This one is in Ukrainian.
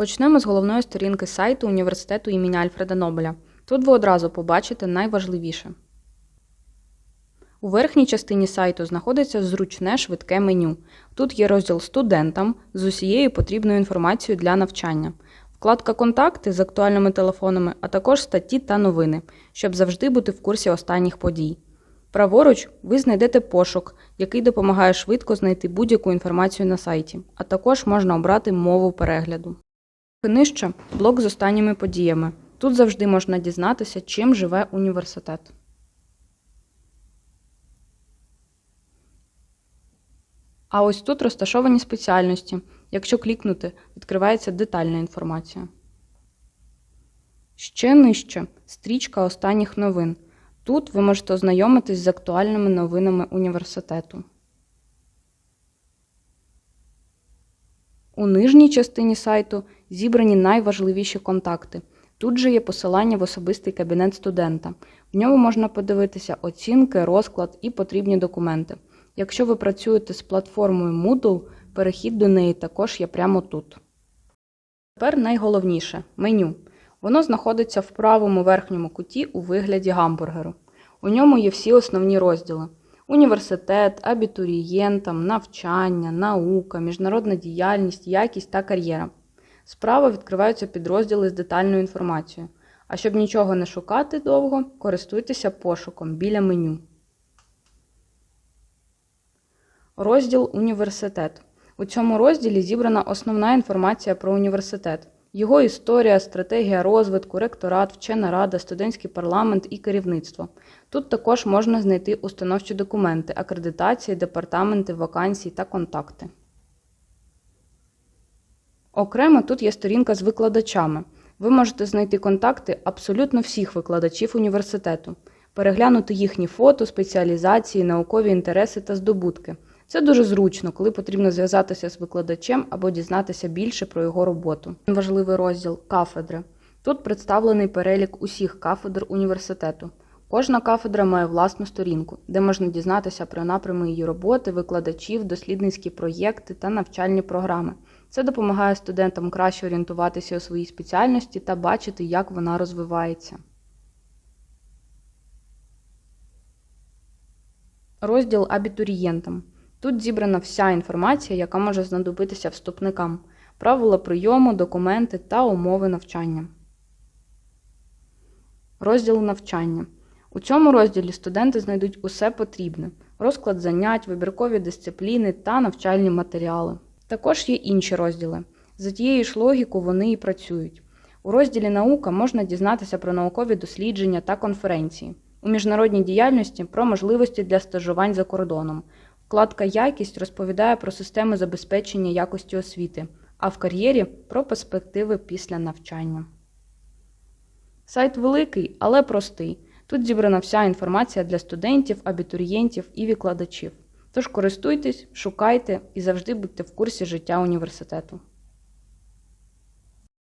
Почнемо з головної сторінки сайту університету імені Альфреда Нобеля. Тут ви одразу побачите найважливіше. У верхній частині сайту знаходиться зручне швидке меню. Тут є розділ студентам з усією потрібною інформацією для навчання, вкладка Контакти з актуальними телефонами, а також статті та новини, щоб завжди бути в курсі останніх подій. Праворуч ви знайдете пошук, який допомагає швидко знайти будь-яку інформацію на сайті, а також можна обрати мову перегляду. Нижче блок з останніми подіями. Тут завжди можна дізнатися, чим живе університет. А ось тут розташовані спеціальності. Якщо клікнути, відкривається детальна інформація. Ще нижче стрічка останніх новин. Тут ви можете ознайомитись з актуальними новинами університету. У нижній частині сайту зібрані найважливіші контакти. Тут же є посилання в особистий кабінет студента. В ньому можна подивитися оцінки, розклад і потрібні документи. Якщо ви працюєте з платформою Moodle, перехід до неї також є прямо тут. Тепер найголовніше меню. Воно знаходиться в правому верхньому куті у вигляді гамбургеру. У ньому є всі основні розділи: університет, абітурієнтам, навчання, наука, міжнародна діяльність, якість та кар'єра. Справа відкриваються підрозділи з детальною інформацією. А щоб нічого не шукати довго, користуйтеся пошуком біля меню. Розділ Університет. У цьому розділі зібрана основна інформація про університет, його історія, стратегія розвитку, ректорат, вчена рада, студентський парламент і керівництво. Тут також можна знайти установчі документи, акредитації, департаменти, вакансії та контакти. Окремо тут є сторінка з викладачами. Ви можете знайти контакти абсолютно всіх викладачів університету, переглянути їхні фото, спеціалізації, наукові інтереси та здобутки. Це дуже зручно, коли потрібно зв'язатися з викладачем або дізнатися більше про його роботу. Важливий розділ кафедри. Тут представлений перелік усіх кафедр університету. Кожна кафедра має власну сторінку, де можна дізнатися про напрями її роботи, викладачів, дослідницькі проєкти та навчальні програми. Це допомагає студентам краще орієнтуватися у своїй спеціальності та бачити, як вона розвивається. Розділ абітурієнтам. Тут зібрана вся інформація, яка може знадобитися вступникам, правила прийому, документи та умови навчання. Розділ навчання. У цьому розділі студенти знайдуть усе потрібне: розклад занять, вибіркові дисципліни та навчальні матеріали. Також є інші розділи. За тією ж логікою вони і працюють. У розділі наука можна дізнатися про наукові дослідження та конференції, у міжнародній діяльності про можливості для стажувань за кордоном. Вкладка Якість розповідає про системи забезпечення якості освіти, а в кар'єрі про перспективи після навчання. Сайт великий, але простий. Тут зібрана вся інформація для студентів, абітурієнтів і викладачів. Тож користуйтесь, шукайте і завжди будьте в курсі життя університету.